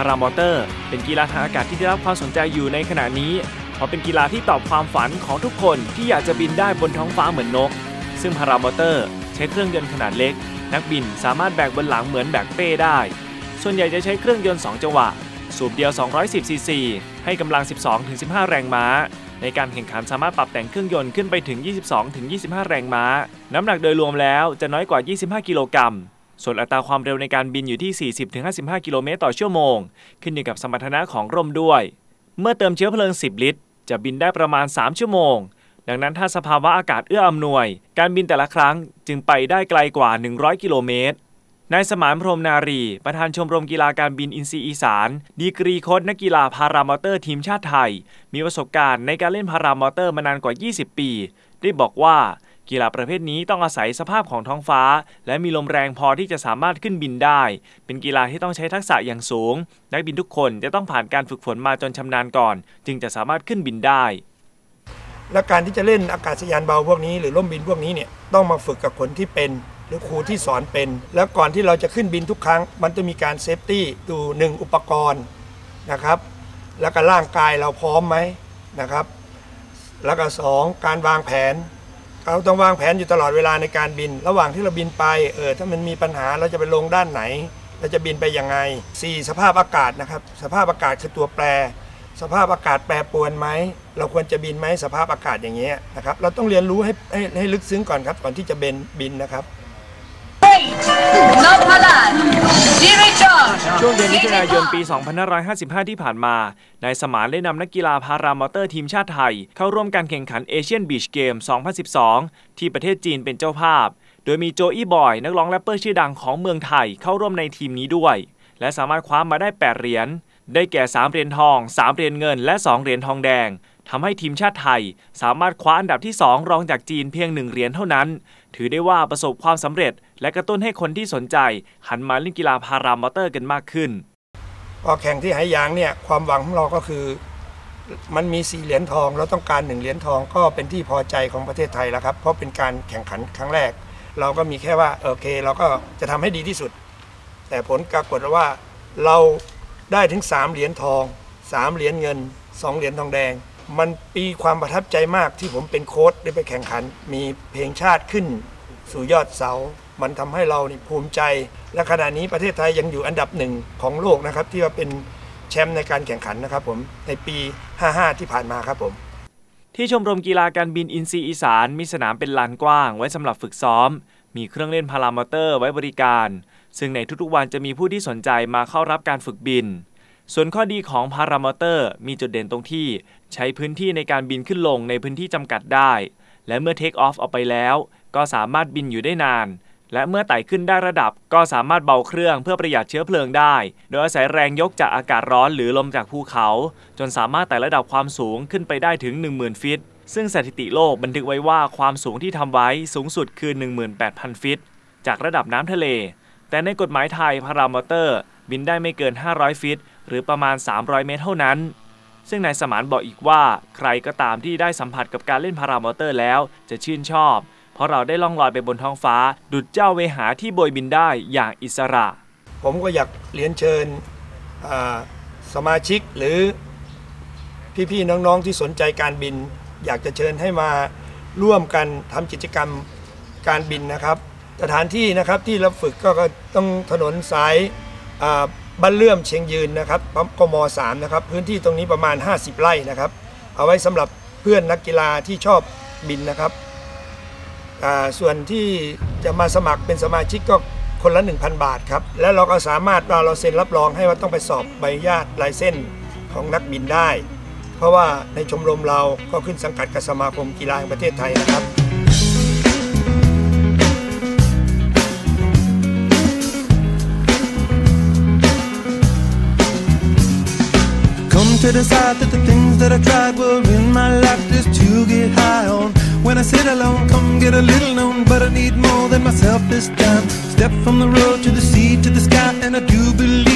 ารามอเตอร์ เป็นกีฬาทางอากาศที่ได้รับความสนใจอยู่ในขณะนี้เพราะเป็นกีฬาที่ตอบความฝันของทุกคนที่อยากจะบินได้บนท้องฟ้าเหมือนนก ซึ่งพารามอเตอร์ ใช้เครื่องยนต์ขนาดเล็ก นักบินสามารถแบกบนหลังเหมือนแบกเป้ได้ ส่วนใหญ่จะใช้เครื่องยนต์ 2 จังหวะ สูบเดียว 210ซีซีให้กำลัง 12-15 แรงม้า ในการแข่งขันสามารถปรับแต่งเครื่องยนต์ขึ้นไปถึง 22-25 แรงม้า น้ำหนักโดยรวมแล้วจะน้อยกว่า 25 กิโลกรัม ส่วนอัตราความเร็วในการบินอยู่ที่ 40-55 กิโลเมตรต่อชั่วโมง ขึ้นอยู่กับสมรรถนะของร่มด้วย เมื่อเติมเชื้อเพลิง 10 ลิตร จะบินได้ประมาณ 3 ชั่วโมง ดังนั้นถ้าสภาวะอากาศเอื้ออำนวย การบินแต่ละครั้งจึงไปได้ไกลกว่า 100 กิโลเมตรนายสมานพรมนารี ประธานชมรมกีฬาการบินอินซีอีสาน ดีกรีโค้ชนักกีฬาพารามอเตอร์ทีมชาติไทย มีประสบการณ์ในการเล่นพารามอเตอร์มานานกว่า 20 ปี ได้บอกว่า กีฬาประเภทนี้ต้องอาศัยสภาพของท้องฟ้า และมีลมแรงพอที่จะสามารถขึ้นบินได้ เป็นกีฬาที่ต้องใช้ทักษะอย่างสูง นักบินทุกคนจะต้องผ่านการฝึกฝนมาจนชำนาญก่อน จึงจะสามารถขึ้นบินได้ และการที่จะเล่นอากาศยานเบาพวกนี้หรือร่มบินพวกนี้เนี่ยต้องมาฝึกกับคนที่เป็นหรือครูที่สอนเป็น แล้วก่อนที่เราจะขึ้นบินทุกครั้ง มันจะมีการเซฟตี้ดูหนึ่งอุปกรณ์นะครับ แล้วก็ร่างกายเราพร้อมไหมนะครับ แล้วก็สองการวางแผน เราต้องวางแผนอยู่ตลอดเวลาในการบิน ระหว่างที่เราบินไปเออถ้ามันมีปัญหาเราจะไปลงด้านไหน เราจะบินไปยังไง 4 สภาพอากาศนะครับ สภาพอากาศคือตัวแปร สภาพอากาศแปรปรวนไหมเราควรจะบินไหมสภาพอากาศอย่างเงี้ยนะครับเราต้องเรียนรู้ให้ให้ให้ลึกซึ้งก่อนครับก่อนที่จะบินบินนะครับ มิถุนายนปี 2555 ที่ผ่านมา นายสมานได้นำนักกีฬาพารามอเตอร์ทีมชาติไทย เข้าร่วมการแข่งขันเอเชียนบีชเกม 2012 ที่ประเทศจีนเป็นเจ้าภาพ โดยมีโจอี้บอย นักร้องแรปเปอร์ชื่อดังของเมืองไทยเข้าร่วมในทีมนี้ด้วย และสามารถคว้ามาได้ 8 เหรียญ ได้แก่ 3 เหรียญทอง 3 เหรียญเงิน และ 2 เหรียญทองแดงทำให้ทีมชาติไทย สามารถคว้าอันดับที่ 2 รองจากจีนเพียง 1 เหรียญเท่านั้น ถือได้ว่าประสบความสำเร็จ และกระตุ้นให้คนที่สนใจ หันมาเล่นกีฬาพารามอเตอร์กันมากขึ้นพอแข่งที่หหยางเนี่ยความหวังของเราก็คือ มันมีสี่เหรียญทอง เราต้องการหนึ่งเหรียญทองก็เป็นที่พอใจของประเทศไทยแล้วครับ เพราะเป็นการแข่งขันครั้งแรก เราก็มีแค่ว่าโอเค เราก็จะทำให้ดีที่สุด แต่ผลปรากฏว่าเราได้ถึง 3 เหรียญทอง 3 เหรียญเงิน 2 เหรียญทองแดง มันปีความประทับใจมากที่ผมเป็นโค้ชได้ไปแข่งขัน มีเพลงชาติขึ้น สู่ยอดเสา มันทำให้เรานี่ภูมิใจ และขณะนี้ประเทศไทยยังอยู่อันดับหนึ่งของโลกนะครับ ที่ว่าเป็นแชมป์ในการแข่งขันนะครับผมในปี 55 ที่ผ่านมาครับผม ที่ชมรมกีฬาการบินอินซีอีสาน มีสนามเป็นลานกว้างไว้สำหรับฝึกซ้อม มีเครื่องเล่นพารามอเตอร์ไว้บริการ ซึ่งในทุกๆวันจะมีผู้ที่สนใจมาเข้ารับการฝึกบิน ส่วนข้อดีของพารามอเตอร์มีจุดเด่นตรงที่ ใช้พื้นที่ในการบินขึ้นลงในพื้นที่จำกัดได้ และเมื่อเทคออฟออกไปแล้ว ก็สามารถบินอยู่ได้นาน และเมื่อไต่ขึ้นได้ระดับ ก็สามารถเบาเครื่องเพื่อประหยัดเชื้อเพลิงได้ โดยอาศัยแรงยกจากอากาศร้อนหรือลมจากภูเขา จนสามารถไต่ระดับความสูงขึ้นไปได้ถึง 10,000 ฟิต ซึ่งสถิติโลกบันทึกไว้ว่าความสูงที่ทำไว้สูงสุดคือ 18,000 ฟิต จากระดับน้ำทะเล แต่ในกฎหมายไทยพารามอเตอร์ บินได้ไม่เกิน 500 ฟิต หรือประมาณ 300 เมตรเท่านั้น ซึ่งนายสมานบอกอีกว่าใครก็ตามที่ได้สัมผัสกับการเล่นพารามอเตอร์แล้วจะชื่นชอบ เพราะเราได้ล่องลอยไปบนท้องฟ้า ดุจเจ้าเวหาที่โบยบินได้อย่างอิสระ ผมก็อยากเรียนเชิญสมาชิกหรือพี่ๆน้องๆที่สนใจการบิน อยากจะเชิญให้มาร่วมกันทำกิจกรรมการบินนะครับ สถานที่นะครับที่เราฝึกก็ก็ต้องถนนสายอ่า บ้านเลื่อมเชียงยืนนะครับปั๊มกม3นะครับพื้นที่ตรงนี้ประมาณ 50 ไร่นะครับ เอาไว้สำหรับเพื่อนนักกีฬาที่ชอบบินนะครับส่วนที่จะมาสมัครเป็นสมาชิกก็คนละ 1,000 บาทครับ แล้วเราก็สามารถเราเซ็นรับรองให้ว่าต้องไปสอบใบอนุญาตลายเส้นของนักบินได้ เพราะว่าในชมรมเราก็ขึ้นสังกัดกับสมาคมกีฬาแห่งประเทศไทยนะครับ to decide that the things that I tried were in my life just to get high on. When I sit alone, come get a little known, but I need more than myself this time. Step from the road to the sea to the sky, and I do believe